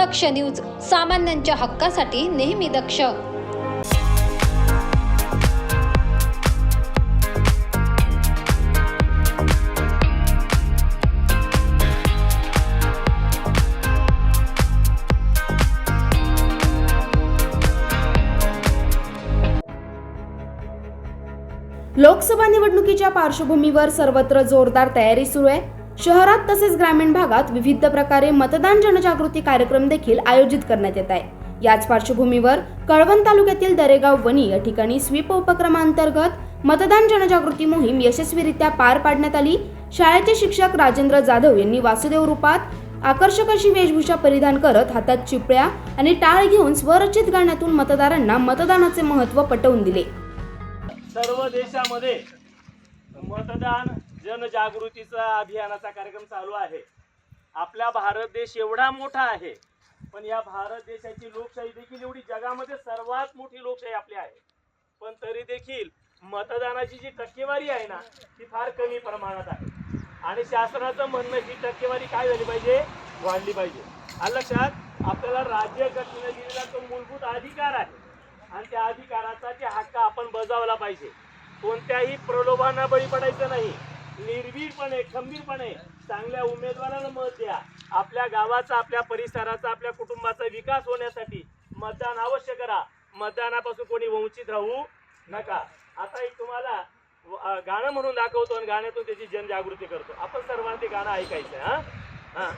दक्ष news सामान्यांच्या हक्कासाठी नेहमी दक्ष. लोकसभा निवडणुकीच्या पार्श्वभूमीवर सर्वत्र जोरदार तयारी सुरू आहे. शहरात तसेच ग्रामीण भागात विविध प्रकारे मतदान जनजागृती कार्यक्रम देखील आयोजित करण्यात येत आहे. याच पार्श्वभूमीवर कळवण तालुक्यातील दरेगाव वणी या ठिकाणी स्वीप उपक्रमांतर्गत मतदान जनजागृती मोहीम यशस्वीरित्या पार पाडण्यात आली. शाळेचे शिक्षक राजेंद्र जाधव यांनी वासुदेव रूपात आकर्षक अशी वेशभूषा परिधान करत हातात चिपळ्या आणि टाळ घेऊन स्वरचित गाण्यातून मतदारांना मतदानाचे महत्त्व पटवून दिले. सर्व देशामध्ये मतदान जनजागृतीचा अभियानाचा कार्यक्रम चालू आहे. आपला भारत देश एवढा मोठा आहे पण या भारत देशाची लोकशाही देखील एवढी जगामध्ये सर्वात मोठी लोकशाही आपली आहे. पण तरी देखील मतदानाची जी टक्केवारी आहे ना ती फार कमी प्रमाणात आहे. आणि शासनाचं म्हणणं ही टक्केवारी काय झाली पाहिजे? वाढली पाहिजे. लक्षात आपल्याला राज्य घटनेने दिलेला तो मूलभूत अधिकार आहे. आणि त्या अधिकाराचा ते हक्क आपण बजावला पाहिजे. कोणत्याही प्रलोभांना बळी पडायचं नाही. निर्भीडपणे खंबीरपणे चांगल्या उमेदवाराला मत द्या. आपल्या गावाचा आपल्या परिसराचा आपल्या कुटुंबाचा विकास होण्यासाठी मतदान अवश्य करा. मतदानापासून कोणी वंचित राहू नका. आता एक तुम्हाला गाणं म्हणून दाखवतो आणि गाण्यातून त्याची जनजागृती करतो. आपण सर्वांनी गाणं ऐकायचं हा? हा.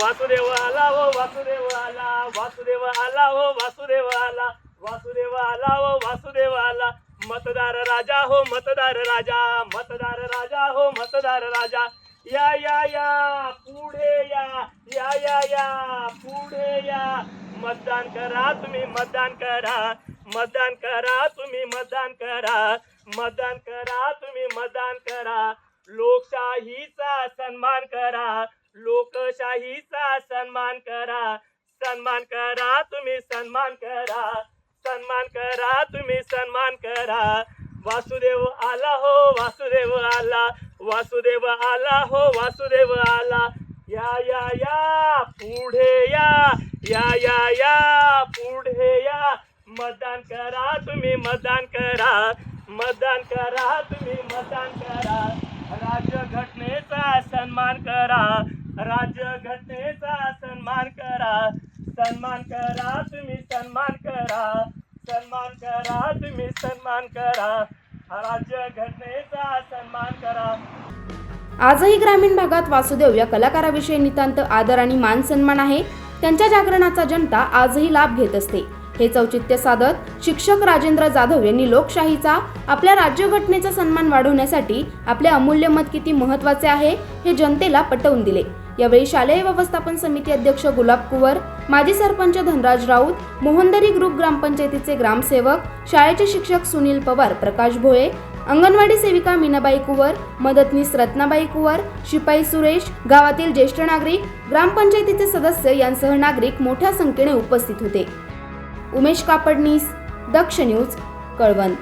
वासुदेव आला हो वासुदेव आला वासुदेव आला हो वासुदेव आला वासुदेव आला हो वासुदेव आला. मतदार राजा हो मतदार राजा मतदार हो मतदार राजा. या या या. पुढे या. या या या. पुढे या. मतदान करा तुम्ही मतदान करा. मतदान करा तुम्ही मतदान करा. मतदान करा तुम्ही मतदान करा. लोकशाहीचा सन्मान करा. लोकशाहीचा सन्मान करा. सन्मान करा तुम्ही सन्मान करा. सन्मान करा तुम्ही सन्मान करा. वासुदेव आला हो वासुदेव आला वासुदेव आला हो वासुदेव आला. या या या पुढे या या या या पुढे या. मतदान करा तुम्ही मतदान करा मतदान करा तुम्ही मतदान करा. राज्य घटनेचा सन्मान करा राज्य घटनेचा सन्मान करा. सन्मान करा तुम्ही सन्मान करा. सन्मान करा तुम्ही सन्मान करा. राज्य घटनेचा सन्मान करा. आजही ग्रामीण भागात वासुदेव या कलाकाराविषयी नितांत आदर आणि मान सन्मान आहे. त्यांच्या जागरणाचा जनता आजही लाभ घेत असते. हे औचित्य साधत शिक्षक राजेंद्र जाधव यांनी लोकशाहीचा आपल्या राज्यघटनेचा सन्मान वाढवण्यासाठी आपले अमूल्य मत किती महत्त्वाचे आहे हे जनतेला पटवून दिले. यावेळी शालेय व्यवस्थापन समिती अध्यक्ष गुलाब कुवर माजी सरपंच धनराज राऊत मोहनदरी ग्रुप ग्रामपंचायतीचे ग्रामसेवक शाळेचे शिक्षक सुनील पवार प्रकाश भोये अंगणवाडी सेविका मीनाबाई कुवर मदतनीस रत्नाबाई कुवर शिपाई सुरेश गावातील ज्येष्ठ नागरिक ग्रामपंचायतीचे सदस्य यांसह नागरिक मोठ्या संख्येने उपस्थित होते. उमेश कापडनीस दक्ष न्यूज कळवण.